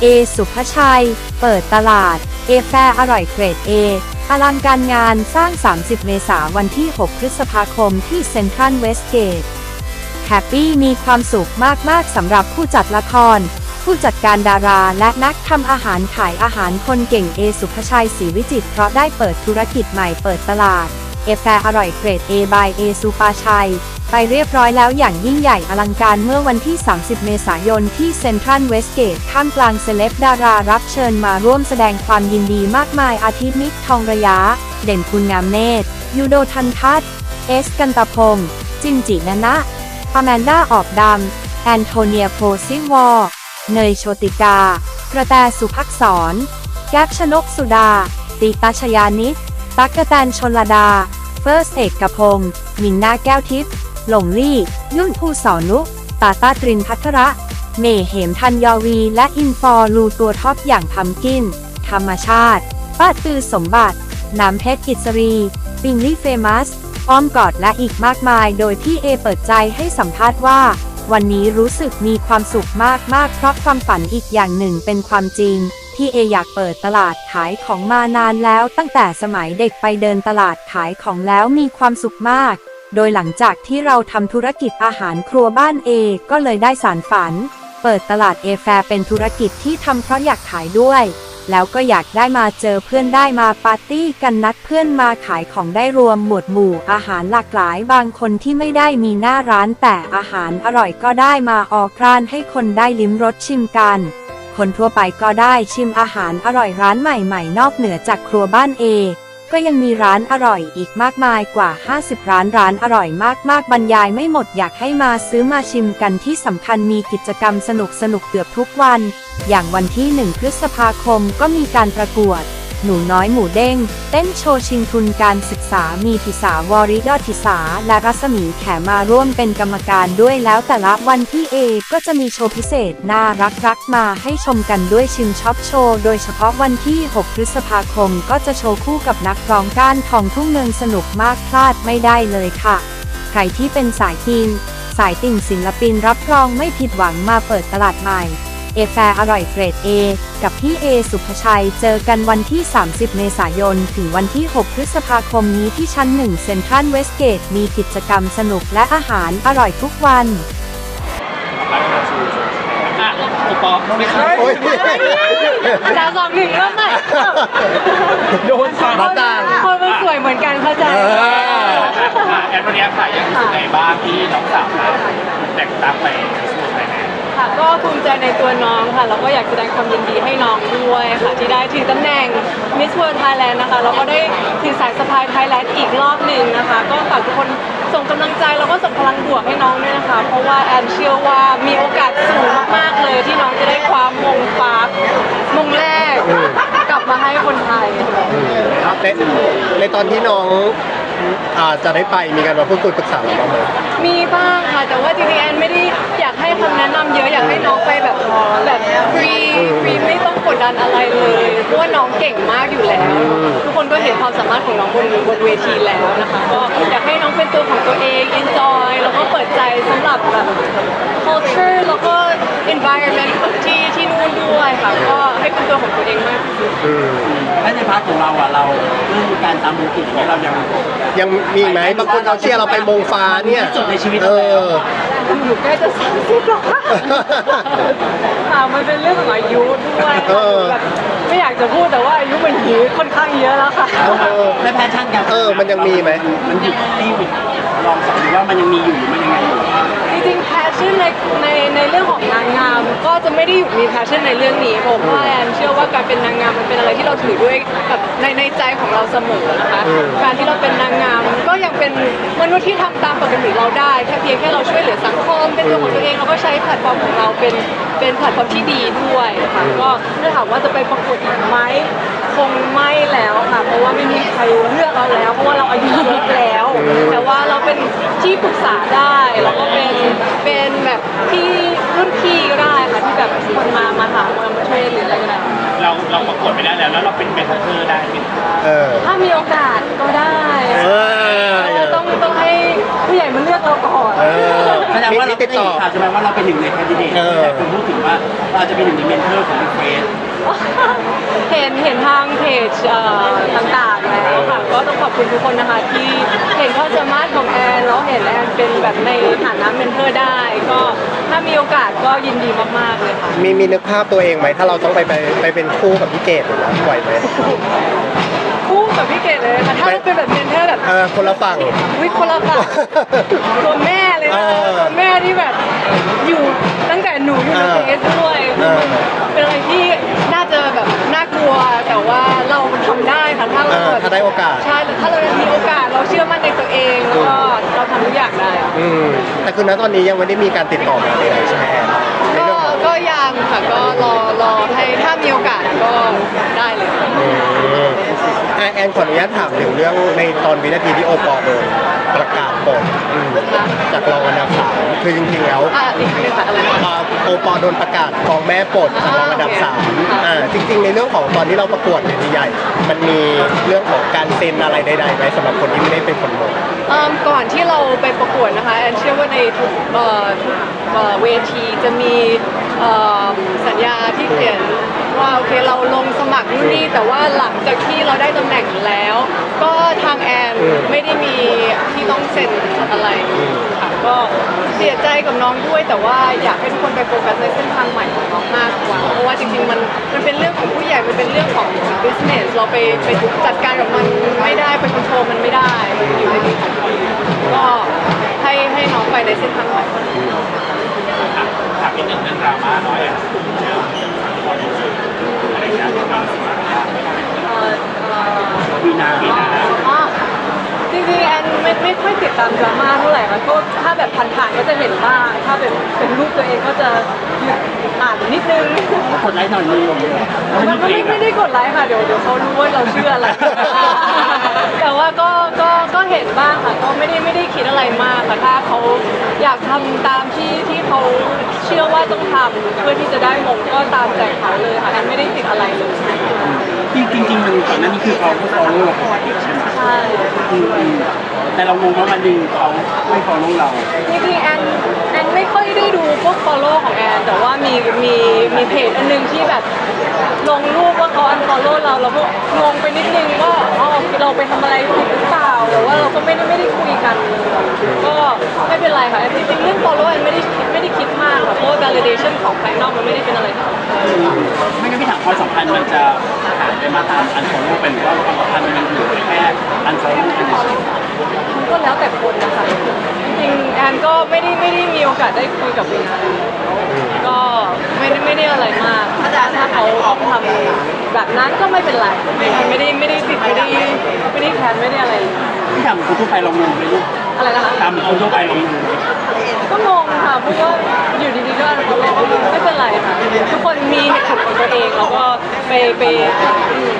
เอสุภชัย เปิดตลาด เอแฟร์อร่อยเกรด A ออลังการงานสร้าง 30 เมษายนวันที่ 6 พฤษภาคมที่เซ็นทรัลเวสเกต แฮปปี้มีความสุขมาก ๆ สำหรับผู้จัดละคร ผู้จัดการดาราและนักทำอาหารขายอาหารคนเก่งเอสุภชัยศรีวิจิตเพราะได้เปิดธุรกิจใหม่เปิดตลาด อแฟร์อร่อยเกรด A by เอสุปาชัย ไปเรียบร้อยแล้วอย่างยิ่งใหญ่อลังการเมื่อวันที่ 30 เมษายนที่เซ็นทรัลเวสเกตท่ามกลางเซเลบดารารับเชิญมาร่วมแสดงความยินดีมากมายอาทิตย์มิกทองระยะ เด่นคุณงามเนตรยูโดทันทัศน์เอสกันตะพงศ์จินจินะนะอแมนด้าออกดำ แอนโทเนียโพซิวอร์เนยโชติกา กระแตสุภักษร แก๊ปชนกสุดา ติตาชยานิตตักกะแตนชนลดา เฟิร์สเอกกพงศ์มิงนาแก้วทิพย์หลงลี่ ยุ่นผู้สอนุ ตาตาตรินพัทระ เมเหมทันยอวี และอินฟอร์ลูตัวท็อปอย่างพัมกิน ธรรมชาติ ป้าตือสมบัติ น้ำเพชรกิจรี ปิงลี่เฟมัสอ้อมกอดและอีกมากมาย โดยพี่เอเปิดใจให้สัมภาษณ์ว่า วันนี้รู้สึกมีความสุขมากๆ เพราะความฝันอีกอย่างหนึ่งเป็นความจริง พี่เออยากเปิดตลาดขายของมานานแล้ว ตั้งแต่สมัยเด็กไปเดินตลาดขายของแล้วมีความสุขมาก โดยหลังจากที่เราทำธุรกิจอาหารครัวบ้านเอก็เลยได้สารฝัน เปิดตลาดเอแฟร์เป็นธุรกิจที่ทำเพราะอยากขายด้วย แล้วก็อยากได้มาเจอเพื่อนได้มาปาร์ตี้กันนัดเพื่อนมาขายของได้รวมหมวดหมู่อาหารหลากหลายบางคนที่ไม่ได้มีหน้าร้านแต่อาหารอร่อยก็ได้มาออกร้านให้คนได้ลิ้มรสชิมกัน คนทั่วไปก็ได้ชิมอาหารอร่อยร้านใหม่ๆ นอกเหนือจากครัวบ้านเอ ก็ยังมีร้านอร่อยอีกมากมายกว่า 50 ร้านร้านอร่อยมากๆ บรรยายไม่หมดอยากให้มาซื้อมาชิมกันที่สำคัญมีกิจกรรมสนุกสนุกๆเกือบทุกวัน อย่างวันที่ 1 พฤษภาคมก็มีการประกวด หนูน้อยหมูเด้ง เต้นโชว์ชิงทุนการศึกษามีทิสาวอริดอทิสา และรัศมีแขมาร่วมเป็นกรรมการด้วยแล้วแต่ละวันที่เอก็จะมีโชว์พิเศษน่ารักรักๆมาให้ชมกันด้วยชิมช็อปโชว์ โดยเฉพาะวันที่ 6 พฤษภาคมก็จะโชว์คู่กับนักร้องก้านทองทุ่งเนินสนุกมากพลาดไม่ได้เลยค่ะ ใครที่เป็นสายกินสายติ่งศิลปินรับรองไม่ผิดหวังมาเปิดตลาดใหม่ เอแฟร์อร่อยเกรด A กับพี่เอสุภชัย เจอกันวันที่ 30 เมษายน ถึงวันที่ 6 พฤษภาคมนี้ที่ชั้น 1 เซ็นทรัลเวสเกต มีกิจกรรมสนุกและอาหารอร่อยทุกวัน อะโอปอล์ไม่ครับโอ้ยสามสองหนึ่งเริ่มใหม่โดนสั่งมาต่างคนมันสวยเหมือนกันเข้าใจ เออ แอนโทเนียค่ะยังรู้สึกไงบ้างที่น้องสาวเราแต่งตั้งไปสู้ไทยแลนด์ ค่ะ ก็ภูมิใจในตัวน้องค่ะ แล้วก็อยากแสดงความยินดีให้น้องด้วยค่ะ ที่ได้ถึงตำแหน่ง Miss World Thailand นะคะ แล้วก็ได้ถือสายสะพาย Thailand อีกรอบหนึ่งนะคะ ก็ฝากทุกคนส่งกำลังใจแล้วก็ส่งพลังบวกให้น้องด้วยนะคะ เพราะว่าแอนเชื่อว่ามีโอกาสสูงมากๆเลย ที่น้องจะได้ความมงฟ้ามงแรก กลับมาให้คนไทย ครับในในตอนที่น้อง อ่าจะได้ไปมีการมาพูดคุยปรึกษาเราบ้างไหมมีบ้างค่ะ แต่ว่าจริงๆแอนไม่ได้อยากให้คำแนะนำเยอะอยากให้น้องไปแบบแบบฟรีฟรีไม่ต้องกดดันอะไรเลยเพราะว่าน้องเก่งมากอยู่แล้ว ทุกคนก็เห็นความสามารถของน้องบนบนเวทีแล้วนะคะก็อยากให้น้องเป็นตัวของตัวเอง enjoy แล้วก็เปิดใจสำหรับแบบค culture แล้วก็ environment ที่ที่นู่นด้วยค่ะก็ให้เป็นตัวของตัวเองมากที่สุด อืม และในพาร์ทของเราอะเราเรื่องการตามมูกิจอย่างเงี้ยเรายังยังมีอีกไหมบางคนเขาเชียร์เราไปมงฟ้าเนี่ยที่สุดในชีวิตเอเราแล้ว อ อยู่ใกล้จะสามสิบแล้วค่ะค่ะมันเป็นเรื่องของอายุด้วยเออ แบบไม่อยากจะพูดแต่ว่าอายุมันหีค่อนข้างเยอะแล้วค่ะ เออ และแพชชั่นกันเออมันยังมีไหม มันหยุดที่ลองสอนหรือว่ามันยังมีอยู่หรือมันยังไงอยู่ จริงๆ passion ในในในเรื่องของนางงามก็ จะไม่ได้หยุดมี passion ในเรื่องนี้เพราะว่าแอนเชื่อว่าการเป็นนางงามมันเป็นอะไรที่เราถือด้วยแบบในในใจของเราเสมอนะคะอืมการที่เราเป็นนางงามก็ยังเป็นมนุษย์ที่ทำตามปกติเราได้แค่เพียงแค่เราช่วยเหลือสังคมเป็นตัวของตัวเองเราก็ใช้แพลตฟอร์มของเราเป็นเป็นแพลตฟอร์มที่ดีด้วยค่ะก็ถ้าถามว่าจะไปประกวดอีกไหมคงไม่แล้วค่ะเพราะว่าไม่มีใครเลือกเราแล้ว เพราะว่าเราอายุเยอะแล้ว แต่ว่าเราเป็นที่ปรึกษาได้แล้วก็เป็นเป็นแบบพี่รุ่นพี่ก็ได้ค่ะที่แบบคนมา มาหามามาเทรนหรืออะไรก็ได้ เราเราประกวดไม่ได้แล้วแล้วเราเป็นเมนเทอร์ได้ไหมเออ ถ้ามีโอกาสก็ได้เออเออต้องต้องให้ผู้ใหญ่มาเลือกเราก่อน เออ แสดงว่าเราติติดดต่ต่ออค่ะแสดงว่าเราเป็นหนึ่งในแคนดิเดตเออ แต่คนพูดถึงว่าเราจะเป็นหนึ่งในเมนเทอร์ของเฟส เห็นเห็นทางเพจเอ่อต่างๆแล้วค่ะก็ต้องขอบคุณทุกคนนะคะที่เห็นความสามารถของแอนแล้วเห็นแอนเป็นแบบในฐานะเมนเทอร์ได้ ก็ถ้ามีโอกาสก็ยินดีมากๆเลยค่ะมีมีนึกภาพตัวเองไหมถ้าเราต้องไปไปไปเป็นคู่กับพี่เกดอย่างเงี้ยไหวไหมคู่กับพี่เกดเลยค่ะถ้าเราเป็นแบบเมนเทอร์แบบเออคนละฝั่ง วิคนละฝั่งตัวแม่เลยนะเออ ตัวแม่ที่แบบอยู่ตั้งแต่หนูอยู่ใน องแล้วก็เราทำทุกอย่างได้ อืมแต่คือณตอนนี้ยังไม่ได้มีการติดต่อมาเลยใช่ไหมแอนในก็เรื่องของก็ ยังค่ะก็รอรอให้ถ้ามีโอกาสก็ได้เลยค่ะอืมอะแอนขออนุญาตถามถึงเรื่องในตอนวินาทีที่โอปอล์โดนประกาศปลดอืมจากรองอันดับสามคือจริงๆแล้วอะอีกครั้งหนึงค่ะอะไรนะอ่าโอปอล์โดนประกาศกองแม่ปลดจากรองอันดับสามอ่าจริง ๆ ในเรื่องของตอนที่เราประกวดเวทีใหญ่มันมีเรื่องของการเซ็นอะไรใดๆไหมสำหรับคนที่ไม่ได้เป็นคนมงเอิ่มก่อนที่เราไปประกวดนะคะแอนเชื่อว่าในทุกเอ่อทุกเอ่อเวทีจะมี เอ่อสัญญาที่เขียนว่าโอเคเราลงสมัครนู่นนี่แต่ว่าหลังจากที่เราได้ตำแหน่งแล้ว ก็ทางแอนไม่ได้มีที่ต้องเซ็นอะไรค่ะก็เสียใจกับน้องด้วย แต่ว่าอยากให้ทุกคนไปโฟกัสในเส้นทางใหม่ของน้องมากกว่าเพราะว่าจริงๆมันมันเป็นเรื่องของผู้ใหญ่มันเป็นเรื่องของ business เราไปไปจัดการกับมันไม่ได้ไปควบคุมมันไม่ได้มันอยู่ในมือของคนอื่นก็ให้ให้น้องไปในเส้นทางใหม่ ถามนิดหนึ่งเรื่องดราม่าน้อยอะอะไรนะ เอ่อเอ่อ วี นาวีนาอ๋อจริงๆแอนไม่ไม่ค่อยติดตามดราม่าเท่าไหร่ค่ะก็ถ้าแบบผ่านๆก็จะเห็นบ้าง ถ้าแบบเป็นรูปตัวเองก็จะหยุดอ่านนิดนึง กดไลค์หน่อยนึงมันไม่ไม่ได้กดไลค์ค่ะเดี๋ยวเดี๋ยวเขารู้ว่าเราเชื่ออะไร แต่ว่าก็ก็ก็เห็นบ้างค่ะก็ไม่ได้ไม่ได้คิดอะไรมากค่ะถ้าเขาอยากทำตามที่ที่เขาเชื่อว่าต้องทำเพื่อที่จะได้มงก็ตามใจเขาเลยค่ะแอนไม่ได้ติดอะไรเลย จริงจริงๆมันก่อนหน้านี้คือเขาก็ฟอลโล่เราปกติใช่ไหมใช่อืมแต่เรางงว่าวันหนึ่งเขาไม่ฟอลโล่เรา จริงๆแอนแอน ไม่ด้ดูพวก follow ของแอน แต่ว่ามีมีมีเพจอันนึงที่แบบลงรูปว่าเขา unfollow เราเราก็งงไปนิดนึงว่าอ๋อเราไปทำอะไรผิดหรือเปล่าแต่ว่าเราก็ไม่ได้ไม่ได้คุยกัน ก็ไม่เป็นไรค่ะจริงๆเรื่อง follow แอนไม่ได้คิดไม่ได้คิดมากค่ะเพราะว่า validation ของภายนอกมันไม่ได้เป็นอะไรที่สำคัญ ไม่งั้นพี่ถามความสัมพันธ์มันจะหายไปมาตามอันฟอลโล่เป็นหรือว่าความสัมพันธ์มันยังอยู่แค่อันฟอลโล่กันเฉย ไม่ได้ไม่ได้มีโอกาสได้คุยกับวีนาก็ไม่ได้ไม่ได้อะไรมากถ้าถ้าเขาทำแบบนั้นก็ไม่เป็นไรไม่ได้ไม่ได้ติดไม่ได้ไม่ได้แคนไม่ได้อะไรพี่ถามคนทั่วไปเรางงไหมลูกอะไรนะคะตามคนทั่วไปเรางงไหมก็งงค่ะเพราะว่าอยู่ดีๆก็อันฟอลโล่ไม่เป็นไรค่ะทุกคนมีเหตุผลของตัวเองแล้วก็ไปไปอืม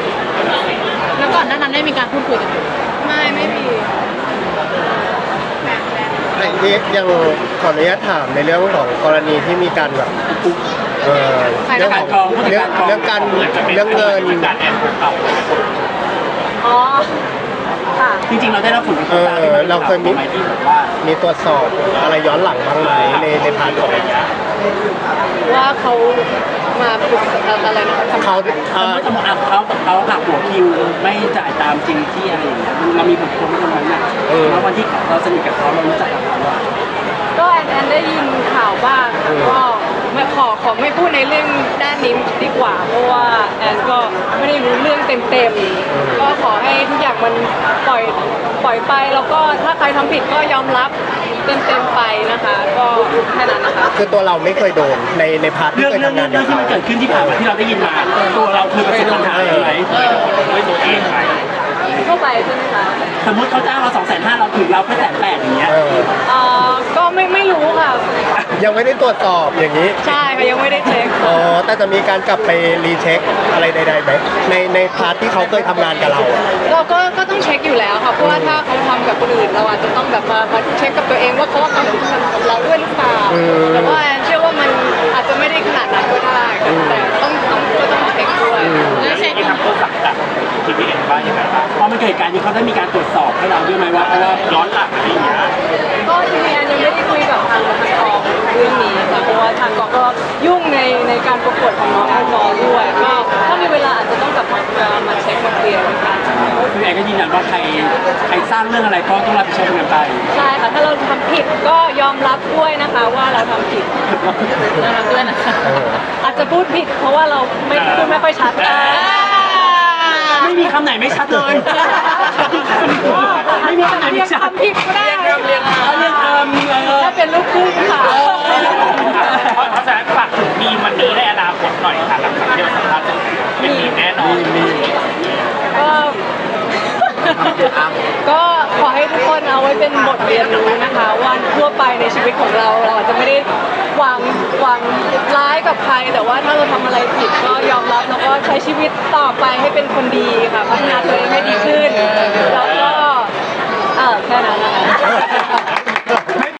แล้วก่อนหน้านั้นได้มีการพูดคุยกันไหมไม่ไม่มีไอ้ ที่ยังขออนุญาตถามในเรื่องของกรณีที่มีการแบบเออเรื่องของเรื่องเรื่องการเหมือนจะเป็นเรื่องเงิน การแอนถูกเก่าอ๋อค่ะ จริงๆ เราได้รับผลกระทเอบตามที่มันอเราเคยมีไหมที่แบบว่ามีตรวจสอบอะไรย้อนหลังบ้างไหมในในพาร์ทของ ว่าเขา มาปรึกษาอะไรนะคะทำเขาสเอ่มอมติสมมติอะเขาเขาหักหัวคิวไม่จ่ายตามจริงที่อะไรอย่างเงี้ยมันเรามีผลกระทบตรงนั้นน่ะแล้ววันที่เราสนิทกับเขาเรารู้จักกับเขาอะก็แอนแอนได้ยินข่าวบ้างค่ะก็ไม่ขอขอไม่พูดในเรื่องด้านนี้ดีกว่า เพราะว่าแอนก็ไม่ได้รู้เรื่องเต็มๆก็ขอให้ทุกอย่างมันปล่ อยปล่อยไปแล้วก็ถ้าใครทำผิดก็ยอมรับเต็มๆไปนะคะ ก็แค่นั้นนะคะ คือตัวเราไม่เคยโดนในในพาร์ทที่เรื่องเคยเรื่องทำงานเรื่องที่มันเกิดขึ้นที่ผ่านมาที่เราได้ยินมาตัวเราคือประสบปัญหาไหมด้วยตัวเองไหม เข้าไปใช่ไหมคะสมมติเขาจ้างเราสองแสนห้าเราถูกเราแค่แสนแปดอย่างเงี้ยเออเอ่อก็ไม่ไม่รู้ค่ะ ยังไม่ได้ตรวจสอบอย่างนี้ใช่ค่ะยังไม่ได้เช็คอ๋อแต่จะมีการกลับไปรีเช็คอะไรใดๆไหมในในพาร์ทที่เขาเคยทำงานกับเราอะเราก็ก็ต้องเช็คอยู่แล้วค่ะเพราะว่าถ้าเขาทำกับคนอื่นเราอาจจะต้องแบบมามาเช็คกับตัวเองว่าเขาว่าเขาทำกับเราด้วยหรือเปล่าแต่ว่าแอนเชื่อว่ามัน เกิดเหตุการณ์นี้เขาได้มีการตรวจสอบให้เราด้วยไหมว่าเพราะว่าย้อนหลังอะไรอย่างเงี้ยก็ทีนี้แอนยังไม่ได้คุยกับทางทางกองเรื่องนี้ค่ะเพราะว่าทางกองก็ยุ่งในในการประกวดของน้องแอนกอด้วยก็ถ้ามีเวลาอาจจะต้องกลับมามาเช็คมาเคลียร์กันคือแอนก็ยืนยันว่าใครใครสร้างเรื่องอะไรก็ต้องรับผิดชอบกันไปใช่ค่ะถ้าเราทำผิดก็ยอมรับด้วยนะคะว่าเราทำผิดยอมรับด้วยนะคะเอออาจจะพูดผิด เพราะว่าเราไม่พูดไม่ค่อยชัดไม่มีคำไหนไม่ชัดเลย ไม่มีคำไหนเรียไม่กชัดคำผิดก็ได้เขาเรียกคำเออถ้าเป็นลูกครึ่ค่ะเพราะฉะนั้นฝากถึงมีวันนี้ในอนาคตหน่อยค่ะหลังจากที่เราสัมภาษณ์เสร็จเป็นมีแน่นอนก็ก็ขอให้ทุกคนเอาไว้เป็นบทเรียนรู้นะคะว่าทั่วไปในชีวิตของเราเราอาจจะไม่ได้หวังหวังร้ายกับใคร แต่ว่าถ้าเราทำอะไรผิดก็ยอมรับแล้วก็ใช้ชีวิตต่อไปให้เป็นคนดีค่ะพัฒนาตัวเองให้ดีขึ้นเรา เออแค่นั้นนะคะ